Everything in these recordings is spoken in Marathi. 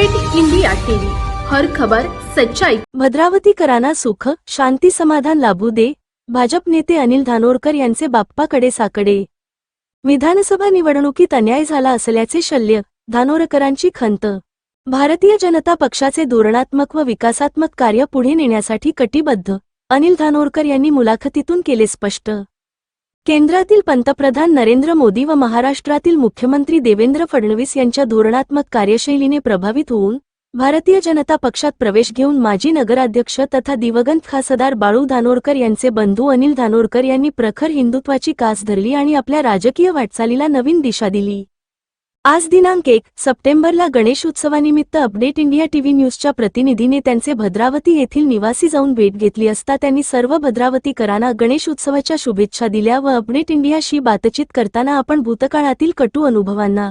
Update India TV. हर खबर सच्चाई. भद्रावतीकरांना सुख शांती समाधान लाभू दे. भाजप नेते अनिल धानोरकर यांचे बाप्पाकडे साकडे. विधानसभा निवडणुकीत अन्याय झाला असल्याचे शल्य धानोरकरांची खंत. भारतीय जनता पक्षाचे धोरणात्मक व विकासात्मक कार्य पुढे नेण्यासाठी कटिबद्ध अनिल धानोरकर यांनी मुलाखतीतून केले स्पष्ट. केंद्रातील पंतप्रधान नरेंद्र मोदी व महाराष्ट्रातील मुख्यमंत्री देवेंद्र फडणवीस यांच्या धोरणात्मक कार्यशैलीने प्रभावित होऊन भारतीय जनता पक्षात प्रवेश घेऊन माजी नगराध्यक्ष तथा दिवंगत खासदार बाळू धानोरकर यांचे बंधू अनिल धानोरकर यांनी प्रखर हिंदुत्वाची कास धरली आणि आपल्या राजकीय वाटचालीला नवीन दिशा दिली. आज दिनांक एक सप्टेंबरला गणेश उत्सवानिमित्त अपडेट इंडिया टीव्ही न्यूजच्या प्रतिनिधीने त्यांचे भद्रावती येथील निवासी जाऊन भेट घेतली असता त्यांनी सर्व भद्रावतीकरांना गणेश उत्सवाच्या शुभेच्छा दिल्या व अपडेट इंडियाशी बातचीत करताना आपण भूतकाळातील कटू अनुभवांना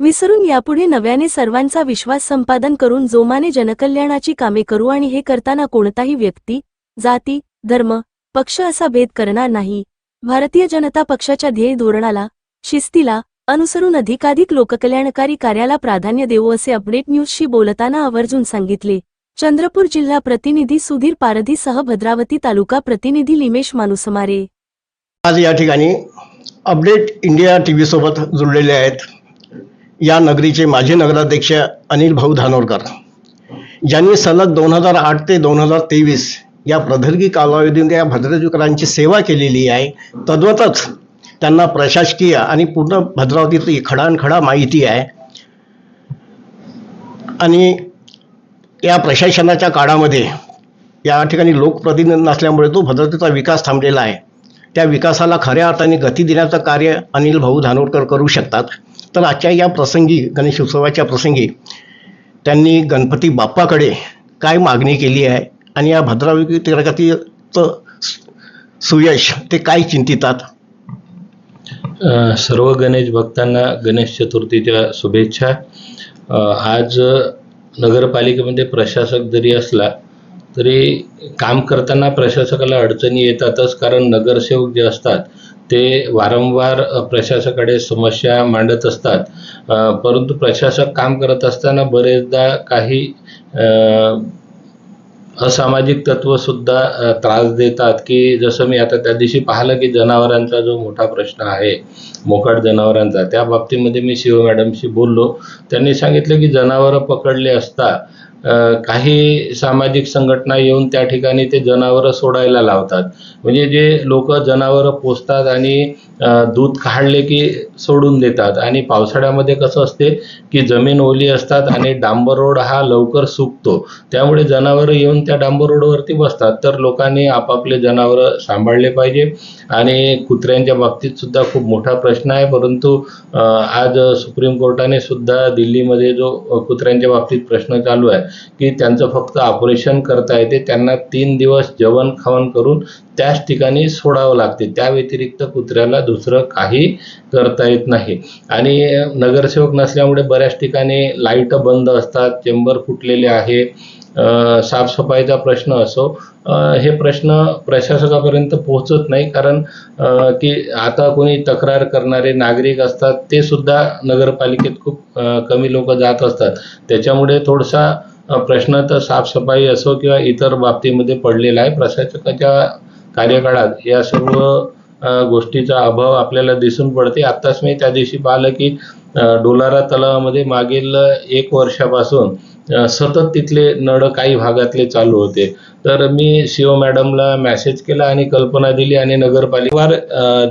विसरून यापुढे नव्याने सर्वांचा विश्वास संपादन करून जोमाने जनकल्याणाची कामे करू आणि हे करताना कोणताही व्यक्ती जाती धर्म पक्ष असा भेद करणार नाही. भारतीय जनता पक्षाच्या ध्येय धोरणाला शिस्तीला अनुसरून अधिकाधिक लोककल्याणकारी कार्याला प्राधान्य देऊ असे अपडेट न्यूजशी बोलताना आवर्जून सांगितले. चंद्रपूर जिल्हा प्रतिनिधी सुधीर पारधीसह भद्रावती तालुका प्रतिनिधी लिमेश मानुसमारे. आज या ठिकाणी अपडेट इंडिया टी व्हीसोबत जुळलेले आहेत. या नगरीचे माजी नगराध्यक्ष अनिल भाऊ धानोरकर. ज्यांनी सलग दोन हजार आठ ते दोन हजार तेवीस या प्रदीर्घ कालावधीमध्ये या भद्रजुकरांची सेवा केलेली आहे तद्वतच त्यांना प्रशासकीय आणि पूर्ण भद्रावतीतली खडानखडा माहिती आहे. आणि या प्रशासनाच्या काळामध्ये या ठिकाणी लोकप्रतिनिधी नसल्यामुळे तो भद्रतेचा विकास थांबलेला आहे. त्या विकासाला खऱ्या अर्थाने गती देण्याचं कार्य अनिल भाऊ धानोरकर करू शकतात. तर आजच्या या प्रसंगी गणेश उत्सवाच्या प्रसंगी त्यांनी गणपती बाप्पाकडे काय मागणी केली आहे? आणि या भद्रावतीचं सुयश ते काय चिंतितात? सर्व गणेश भक्तांना गणेश चतुर्थीच्या शुभेच्छा. आज नगरपालिकेमध्ये प्रशासक जरी असला तरी काम करताना प्रशासकाला अडचणी येतातच कारण नगरसेवक जे असतात ते वारंवार प्रशासकाकडे समस्या मांडत असतात. परंतु प्रशासक काम करत असताना बरेचदा काही असामाजिक तत्वसुद्धा सुद्धा त्रास देतात की जसं मी आता त्या दिवशी पाहिलं की जनावरांचा जो मोठा प्रश्न आहे मोकाट जनावरांचा त्या बाबतीमध्ये मी शिव मॅडमशी बोललो. त्यांनी सांगितलं की जनावरं पकडले असता काही सामाजिक संघटना येऊन त्या ठिकाणी ते जनावरं सोडायला लावतात. म्हणजे जे लोक जनावरं पोसतात आणि दूध काढले की सोडून देतात. आणि पावसाळ्यामध्ये कसं असते की जमीन ओली असतात आणि डांबर रोड हा लवकर सुकतो. त्यामुळे जनावरं येऊन त्या डांबर रोडवरती बसतात. तर लोकांनी आपापले जनावरं सांभाळले पाहिजे. आणि कुत्र्यांच्या बाबतीत सुद्धा खूप मोठा प्रश्न आहे. परंतु आज सुप्रीम कोर्टाने सुद्धा दिल्लीमध्ये जो कुत्र्यांच्या बाबतीत प्रश्न चालू आहे की त्यांचं फक्त ऑपरेशन करता येते. त्यांना तीन दिवस जेवण खावण करून त्याच ठिकाणी सोडावं लागते. त्या व्यतिरिक्त कुत्र्याला दुसरं काही करता येत नाही. आणि नगरसेवक नसल्यामुळे बऱ्याच ठिकाणी लाइट बंद असतात चेंबर फुटलेले आहे साफसफाईचा प्रश्न असो हे प्रश्न प्रशासकापर्यंत पोहोचत नाही. कारण की आता कोणी तक्रार करणारे नागरिक असतात ते सुद्धा नगरपालिकेत खूप कमी लोक जात असतात. त्याच्यामुळे थोडासा प्रश्न तर साफसफाई असो किंवा इतर बाबतीमध्ये पडलेला आहे. प्रशासकाच्या कार्यकाळात या सर्व गोष्टीचा अभाव आपल्याला दिसून पडते. आत्ताच मी त्या दिवशी पाहिलं की डोलारा तलावामध्ये मागील एक वर्षापासून सतत तिथले नळ काही भागातले चालू होते. तर मी शिव मॅडमला मेसेज केला आणि कल्पना दिली आणि नगरपालिकेवर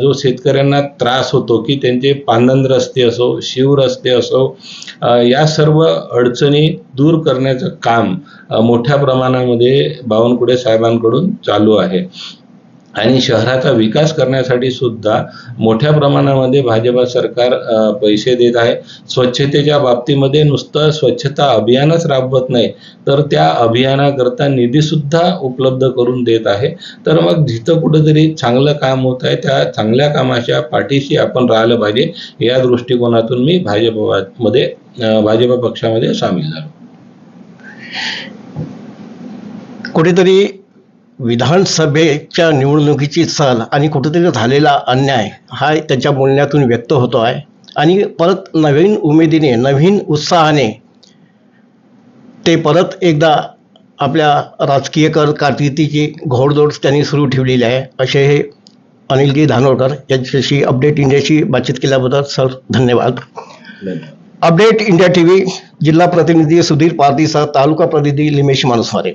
जो शेतकऱ्यांना त्रास होतो की त्यांचे पानंद रस्ते असो शिव रस्ते असो या सर्व अडचणी दूर करण्याचं काम मोठ्या प्रमाणामध्ये बावनकुळे साहेबांकडून चालू आहे. आणि शहराचा विकास करण्यासाठी सुद्धा मोठ्या प्रमाणामध्ये भाजपा सरकार पैसे देत आहे. स्वच्छतेच्या बाबतीमध्ये नुसतं स्वच्छता अभियानच राबवत नाही तर त्या अभियानाकरता निधीसुद्धा उपलब्ध करून देत आहे. तर मग जिथं कुठंतरी चांगलं काम होत आहे त्या चांगल्या कामाच्या पाठीशी आपण राहिलं पाहिजे या दृष्टिकोनातून मी भाजपमध्ये भाजपा भाजप पक्षामध्ये सामील झालो. कुठेतरी विधानसभेच्या निवडणुकीची सल आणि कुठेतरी झालेला अन्याय हा त्यांच्या बोलण्यातून व्यक्त होतो आहे. आणि परत नवीन उमेदीने नवीन उत्साहाने ते परत एकदा आपल्या राजकीय कर कारकिर्दीची घोडदौड त्यांनी सुरू ठेवलेली आहे. असे हे अनिलजी धानोरकर यांच्याशी अपडेट इंडियाशी बातचीत केल्याबद्दल सर धन्यवाद. अपडेट इंडिया टी व्ही जिल्हा प्रतिनिधी सुधीर पारदीसह तालुका प्रतिनिधी लिमेश मानुसवारे.